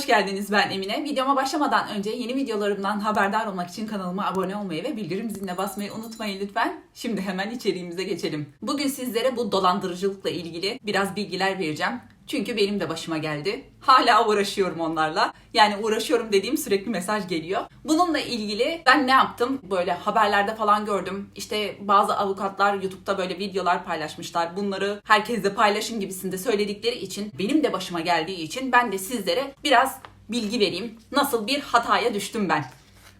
Hoş geldiniz ben Emine. Videoma başlamadan önce yeni videolarımdan haberdar olmak için kanalıma abone olmayı ve bildirim ziline basmayı unutmayın lütfen. Şimdi hemen içeriğimize geçelim. Bugün sizlere bu dolandırıcılıkla ilgili biraz bilgiler vereceğim. Çünkü benim de başıma geldi. Hala uğraşıyorum onlarla. Yani uğraşıyorum dediğim sürekli mesaj geliyor. Bununla ilgili ben ne yaptım? Böyle haberlerde falan gördüm. İşte bazı avukatlar YouTube'da böyle videolar paylaşmışlar. Bunları herkesle paylaşın gibisinde söyledikleri için benim de başıma geldiği için ben de sizlere biraz bilgi vereyim. Nasıl bir hataya düştüm ben.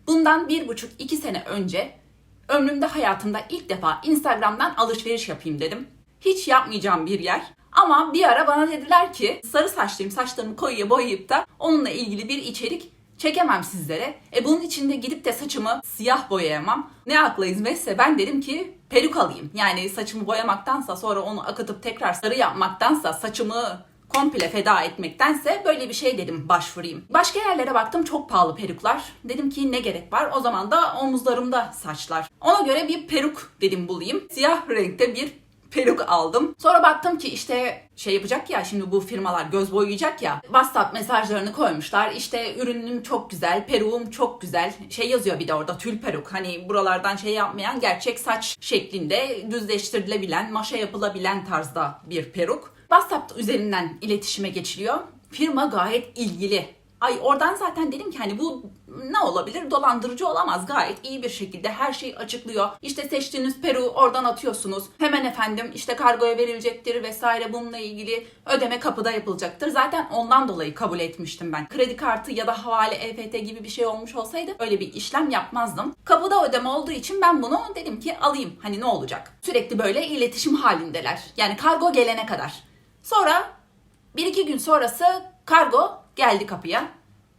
Bundan bir buçuk iki sene önce ömrümde hayatımda ilk defa Instagram'dan alışveriş yapayım dedim. Hiç yapmayacağım bir yer. Ama bir ara bana dediler ki sarı saçlıyım saçlarımı koyuya boyayıp da onunla ilgili bir içerik çekemem sizlere. E bunun için de gidip de saçımı siyah boyayamam. Ne akla hizmetse ben dedim ki peruk alayım. Yani saçımı boyamaktansa sonra onu akıtıp tekrar sarı yapmaktansa saçımı komple feda etmektense böyle bir şey dedim başvurayım. Başka yerlere baktım çok pahalı peruklar. Dedim ki ne gerek var? O zaman da omuzlarımda saçlar. Ona göre bir peruk dedim bulayım. Siyah renkte bir peruk aldım. Sonra baktım ki işte şey yapacak ya şimdi bu firmalar göz boyayacak ya. WhatsApp mesajlarını koymuşlar. İşte ürünüm çok güzel, peruğum çok güzel. Şey yazıyor bir de orada tül peruk. Hani buralardan şey yapmayan gerçek saç şeklinde düzleştirilebilen, maşa yapılabilen tarzda bir peruk. WhatsApp üzerinden iletişime geçiliyor. Firma gayet ilgili Ay oradan zaten dedim ki hani bu ne olabilir? Dolandırıcı olamaz. Gayet iyi bir şekilde her şeyi açıklıyor. İşte seçtiğiniz peru oradan atıyorsunuz. Hemen efendim işte kargoya verilecektir vesaire bununla ilgili ödeme kapıda yapılacaktır. Zaten ondan dolayı kabul etmiştim ben. Kredi kartı ya da havale EFT gibi bir şey olmuş olsaydı öyle bir işlem yapmazdım. Kapıda ödeme olduğu için ben bunu dedim ki alayım. Hani ne olacak? Sürekli böyle iletişim halindeler. Yani kargo gelene kadar. Sonra bir iki gün sonrası kargo geldi kapıya.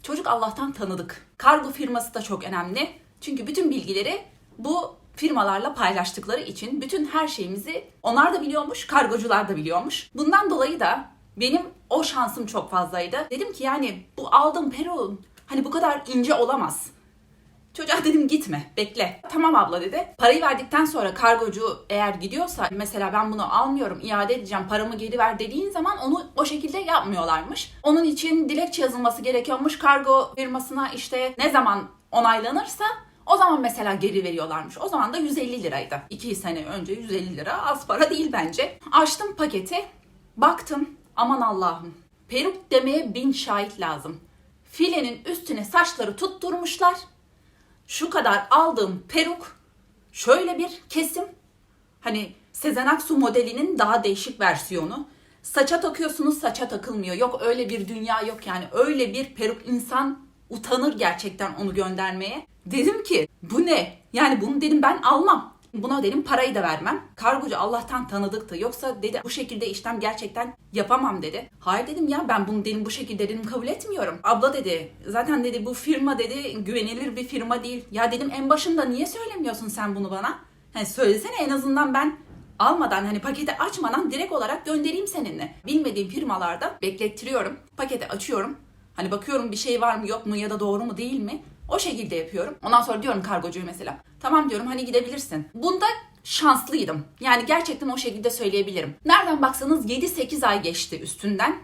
Çocuk Allah'tan tanıdık. Kargo firması da çok önemli. Çünkü bütün bilgileri bu firmalarla paylaştıkları için bütün her şeyimizi onlar da biliyormuş, kargocular da biliyormuş. Bundan dolayı da benim o şansım çok fazlaydı. Dedim ki yani bu aldığım peruğun hani bu kadar ince olamaz. Çocuğa dedim gitme bekle. Tamam abla dedi. Parayı verdikten sonra kargocu eğer gidiyorsa mesela ben bunu almıyorum iade edeceğim paramı geri ver dediğin zaman onu o şekilde yapmıyorlarmış. Onun için dilekçe yazılması gerekiyormuş kargo firmasına işte ne zaman onaylanırsa o zaman mesela geri veriyorlarmış. O zaman da 150 liraydı. 2 sene önce 150 lira az para değil bence. Açtım paketi baktım aman Allah'ım peruk demeye bin şahit lazım. Filenin üstüne saçları tutturmuşlar şu kadar aldığım peruk şöyle bir kesim. Hani Sezen Aksu modelinin daha değişik versiyonu. Saça takıyorsunuz saça takılmıyor. Yok öyle bir dünya yok yani. Öyle bir peruk insan utanır gerçekten onu göndermeye. Dedim ki bu ne? Yani bunu dedim ben almam. Buna dedim parayı da vermem. Kargocu Allah'tan tanıdıktı. Yoksa dedi bu şekilde işlem gerçekten yapamam dedi. Hayır dedim ya ben bunu dedim bu şekilde dedim kabul etmiyorum. Abla dedi zaten dedi bu firma dedi güvenilir bir firma değil. Ya dedim en başında niye söylemiyorsun sen bunu bana? Hani söylesene en azından ben almadan hani paketi açmadan direkt olarak göndereyim seninle. Bilmediğim firmalarda beklettiriyorum. Paketi açıyorum. Hani bakıyorum bir şey var mı yok mu ya da doğru mu değil mi? O şekilde yapıyorum. Ondan sonra diyorum kargocuya mesela. Tamam diyorum hani gidebilirsin. Bunda şanslıydım. Yani gerçekten o şekilde söyleyebilirim. Nereden baksanız 7-8 ay geçti üstünden.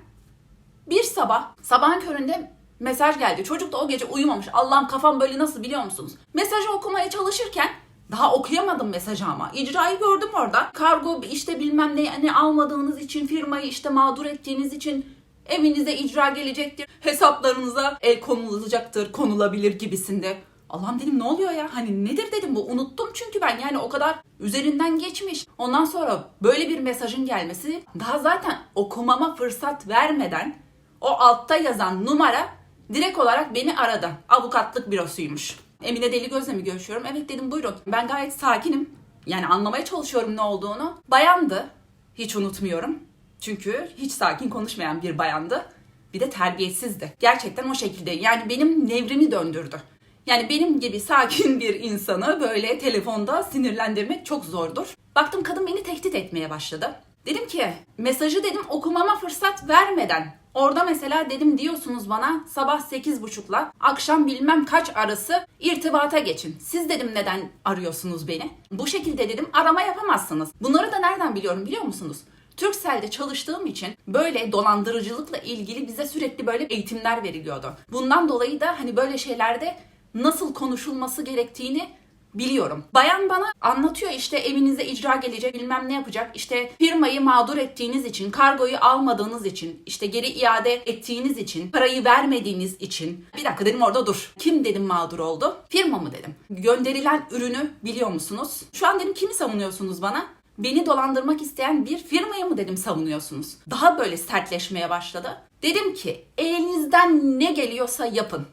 Bir sabah, sabahın köründe mesaj geldi. Çocuk da o gece uyumamış. Allah'ım kafam böyle nasıl biliyor musunuz? Mesajı okumaya çalışırken daha okuyamadım mesajı ama. İcrayı gördüm orada. Kargo işte bilmem ne, ne almadığınız için firmayı işte mağdur ettiğiniz için evinize icra gelecektir. Hesaplarınıza el konulacaktır, konulabilir gibisinde. Allah'ım dedim ne oluyor ya? Hani nedir dedim bu? Unuttum çünkü ben yani o kadar üzerinden geçmiş. Ondan sonra böyle bir mesajın gelmesi daha zaten okumama fırsat vermeden o altta yazan numara direkt olarak beni aradı. Avukatlık bürosuymuş. Emine Deli Göz'le mi görüşüyorum? Evet dedim buyurun. Ben gayet sakinim. Yani anlamaya çalışıyorum ne olduğunu. Bayandı. Hiç unutmuyorum. Çünkü hiç sakin konuşmayan bir bayandı. Bir de terbiyesizdi. Gerçekten o şekilde. Yani benim nevrimi döndürdü. Yani benim gibi sakin bir insanı böyle telefonda sinirlendirmek çok zordur. Baktım kadın beni tehdit etmeye başladı. Dedim ki mesajı dedim okumama fırsat vermeden Orada mesela dedim diyorsunuz bana sabah 8.30'la akşam bilmem kaç arası irtibata geçin. Siz dedim neden arıyorsunuz beni? Bu şekilde dedim arama yapamazsınız. Bunları da nereden biliyorum biliyor musunuz? Turkcell'de çalıştığım için böyle dolandırıcılıkla ilgili bize sürekli böyle eğitimler veriliyordu. Bundan dolayı da hani böyle şeylerde nasıl konuşulması gerektiğini biliyorum. Bayan bana anlatıyor işte evinize icra gelecek bilmem ne yapacak. İşte firmayı mağdur ettiğiniz için, kargoyu almadığınız için, işte geri iade ettiğiniz için, parayı vermediğiniz için. Bir dakika dedim orada dur. Kim dedim mağdur oldu? Firma mı dedim. Gönderilen ürünü biliyor musunuz? Şu an dedim kimi savunuyorsunuz bana? Beni dolandırmak isteyen bir firmayı mı dedim savunuyorsunuz? Daha böyle sertleşmeye başladı. Dedim ki elinizden ne geliyorsa yapın.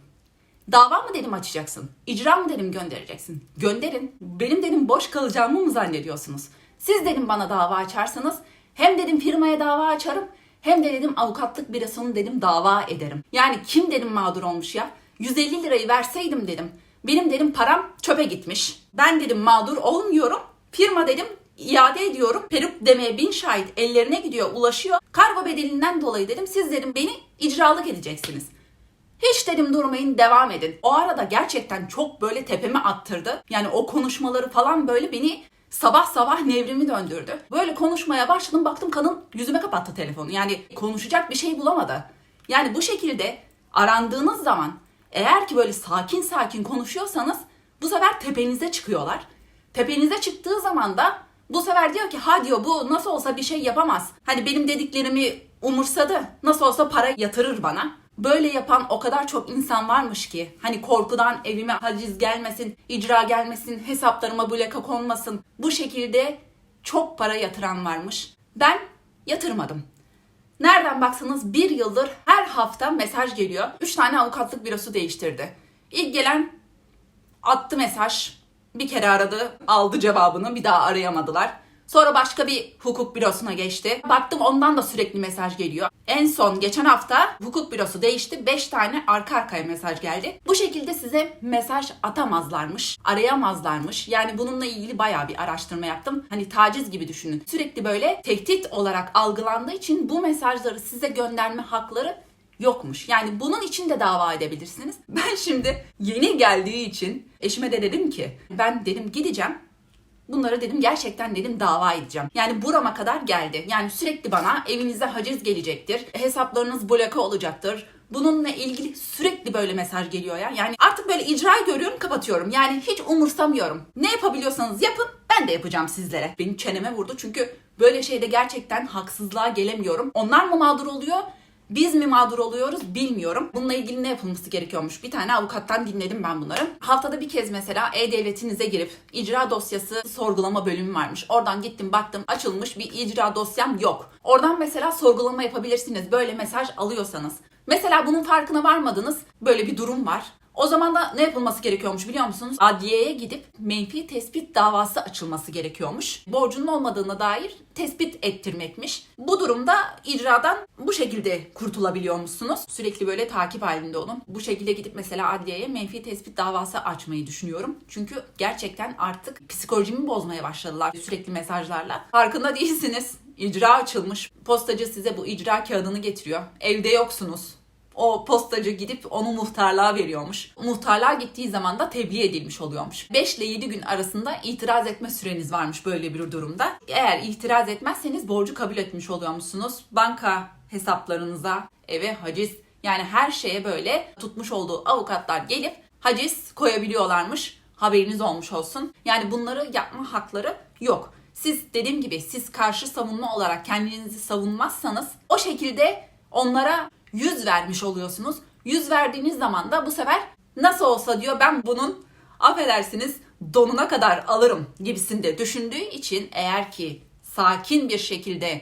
Dava mı dedim açacaksın? İcra mı dedim göndereceksin? Gönderin. Benim dedim boş kalacağımı mı zannediyorsunuz? Siz dedim bana dava açarsanız hem dedim firmaya dava açarım hem de dedim avukatlık bürosunu dedim dava ederim. Yani kim dedim mağdur olmuş ya? 150 lirayı verseydim dedim. Benim dedim param çöpe gitmiş. Ben dedim mağdur olmuyorum. Firma dedim iade ediyorum. Peruk demeye bin şahit ellerine gidiyor, ulaşıyor. Kargo bedelinden dolayı dedim siz dedim beni icralık edeceksiniz. Hiç dedim durmayın devam edin. O arada gerçekten çok böyle tepeme attırdı. Yani o konuşmaları falan böyle beni sabah sabah nevrimi döndürdü. Böyle konuşmaya başladım baktım kadın yüzüme kapattı telefonu. Yani konuşacak bir şey bulamadı. Yani bu şekilde arandığınız zaman eğer ki böyle sakin sakin konuşuyorsanız bu sefer tepenize çıkıyorlar. Tepenize çıktığı zaman da bu sefer diyor ki ha diyor bu nasıl olsa bir şey yapamaz. Hani benim dediklerimi umursadı. Nasıl olsa para yatırır bana. Böyle yapan o kadar çok insan varmış ki hani korkudan evime haciz gelmesin, icra gelmesin, hesaplarıma bloka konmasın. Bu şekilde çok para yatıran varmış. Ben yatırmadım. Nereden baksanız bir yıldır her hafta mesaj geliyor. Üç tane avukatlık bürosu değiştirdi. İlk gelen attı mesaj. Bir kere aradı, aldı cevabını, bir daha arayamadılar. Sonra başka bir hukuk bürosuna geçti. Baktım ondan da sürekli mesaj geliyor. En son geçen hafta hukuk bürosu değişti. 5 tane arka arkaya mesaj geldi. Bu şekilde size mesaj atamazlarmış, arayamazlarmış. Yani bununla ilgili bayağı bir araştırma yaptım. Hani taciz gibi düşünün. Sürekli böyle tehdit olarak algılandığı için bu mesajları size gönderme hakları yokmuş. Yani bunun için de dava edebilirsiniz. Ben şimdi yeni geldiği için eşime de dedim ki ben dedim gideceğim Bunları dedim gerçekten dedim dava edeceğim. Yani burama kadar geldi. Yani sürekli bana evinize haciz gelecektir. Hesaplarınız bloke olacaktır. Bununla ilgili sürekli böyle mesaj geliyor ya. Yani artık böyle icrayı görüyorum kapatıyorum. Yani hiç umursamıyorum. Ne yapabiliyorsanız yapın ben de yapacağım sizlere. Benim çeneme vurdu çünkü böyle şeyde gerçekten haksızlığa gelemiyorum. Onlar mı mağdur oluyor? Biz mi mağdur oluyoruz bilmiyorum. Bununla ilgili ne yapılması gerekiyormuş? Bir tane avukattan dinledim ben bunları. Haftada bir kez mesela e-devletinize girip icra dosyası sorgulama bölümü varmış. Oradan gittim baktım açılmış bir icra dosyam yok. Oradan mesela sorgulama yapabilirsiniz böyle mesaj alıyorsanız. Mesela bunun farkına varmadınız. Böyle bir durum var. O zaman da ne yapılması gerekiyormuş biliyor musunuz? Adliyeye gidip menfi tespit davası açılması gerekiyormuş. Borcunun olmadığına dair tespit ettirmekmiş. Bu durumda icradan bu şekilde kurtulabiliyormuşsunuz. Sürekli böyle takip halinde olun. Bu şekilde gidip mesela adliyeye menfi tespit davası açmayı düşünüyorum. Çünkü gerçekten artık psikolojimi bozmaya başladılar sürekli mesajlarla. Farkında değilsiniz. İcra açılmış. Postacı size bu icra kağıdını getiriyor. Evde yoksunuz o postacı gidip onu muhtarlığa veriyormuş. Muhtarlığa gittiği zaman da tebliğ edilmiş oluyormuş. 5 ile 7 gün arasında itiraz etme süreniz varmış böyle bir durumda. Eğer itiraz etmezseniz borcu kabul etmiş oluyormuşsunuz. Banka hesaplarınıza, eve haciz yani her şeye böyle tutmuş olduğu avukatlar gelip haciz koyabiliyorlarmış. Haberiniz olmuş olsun. Yani bunları yapma hakları yok. Siz dediğim gibi siz karşı savunma olarak kendinizi savunmazsanız o şekilde onlara yüz vermiş oluyorsunuz. Yüz verdiğiniz zaman da bu sefer nasıl olsa diyor ben bunun affedersiniz donuna kadar alırım gibisinde düşündüğü için eğer ki sakin bir şekilde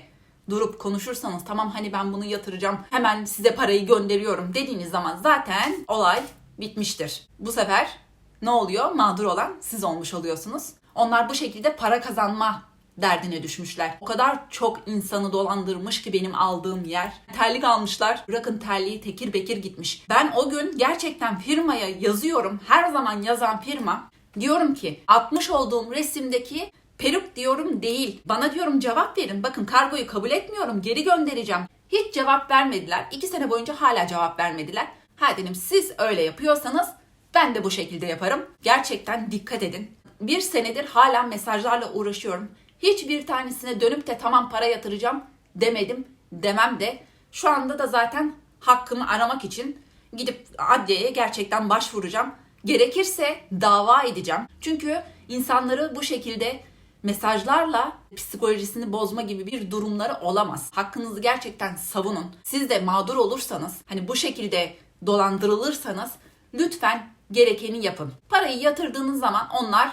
durup konuşursanız tamam hani ben bunu yatıracağım hemen size parayı gönderiyorum dediğiniz zaman zaten olay bitmiştir. Bu sefer ne oluyor? Mağdur olan siz olmuş oluyorsunuz. Onlar bu şekilde para kazanma derdine düşmüşler. O kadar çok insanı dolandırmış ki benim aldığım yer. Terlik almışlar. Bırakın terliği tekir bekir gitmiş. Ben o gün gerçekten firmaya yazıyorum. Her zaman yazan firma. Diyorum ki 60 olduğum resimdeki peruk diyorum değil. Bana diyorum cevap verin. Bakın kargoyu kabul etmiyorum. Geri göndereceğim. Hiç cevap vermediler. 2 sene boyunca hala cevap vermediler. Ha dedim siz öyle yapıyorsanız ben de bu şekilde yaparım. Gerçekten dikkat edin. Bir senedir hala mesajlarla uğraşıyorum. Hiçbir tanesine dönüp de tamam para yatıracağım demedim demem de şu anda da zaten hakkımı aramak için gidip adliyeye gerçekten başvuracağım. Gerekirse dava edeceğim. Çünkü insanları bu şekilde mesajlarla psikolojisini bozma gibi bir durumları olamaz. Hakkınızı gerçekten savunun. Siz de mağdur olursanız, hani bu şekilde dolandırılırsanız lütfen gerekeni yapın. Parayı yatırdığınız zaman onlar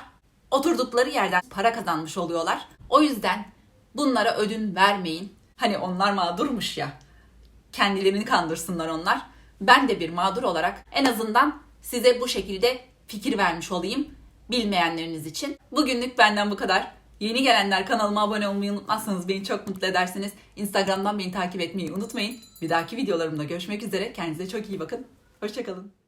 oturdukları yerden para kazanmış oluyorlar. O yüzden bunlara ödün vermeyin. Hani onlar mağdurmuş ya. Kendilerini kandırsınlar onlar. Ben de bir mağdur olarak en azından size bu şekilde fikir vermiş olayım bilmeyenleriniz için. Bugünlük benden bu kadar. Yeni gelenler kanalıma abone olmayı unutmazsanız beni çok mutlu edersiniz. Instagram'dan beni takip etmeyi unutmayın. Bir dahaki videolarımda görüşmek üzere. Kendinize çok iyi bakın. Hoşçakalın.